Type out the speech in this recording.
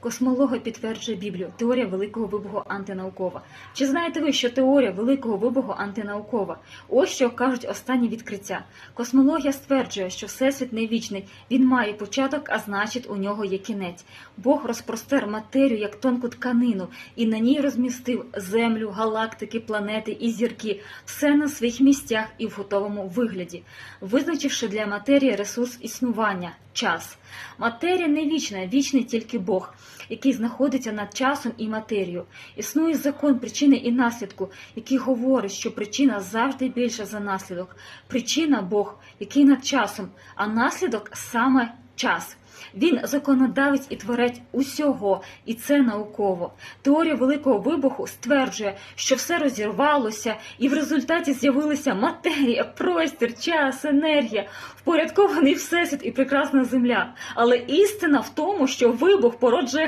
Космологи підтверджує Біблію. Теорія великого вибуху антинаукова. Чи знаєте ви, що теорія великого вибуху антинаукова? Ось що кажуть останні відкриття. Космологія стверджує, що всесвіт не вічний, він має початок, а значить, у нього є кінець. Бог розпростер матерію як тонку тканину, і на ній розмістив землю, галактики, планети і зірки, все на своїх місцях і в готовому вигляді, визначивши для матерії ресурс існування час. Матерія не вічна, вічний тільки Бог, який знаходиться над часом і матерією. Існує закон причини і наслідку, який говорить, що причина завжди більша за наслідок. Причина Бог, який над часом, а наслідок саме час. Він законодавець і творець усього, і це науково. Теорія великого вибуху стверджує, що все розірвалося, і в результаті з'явилися матерія, простір, час, енергія, впорядкований всесвіт і прекрасна земля. Але істина в тому, що вибух породжує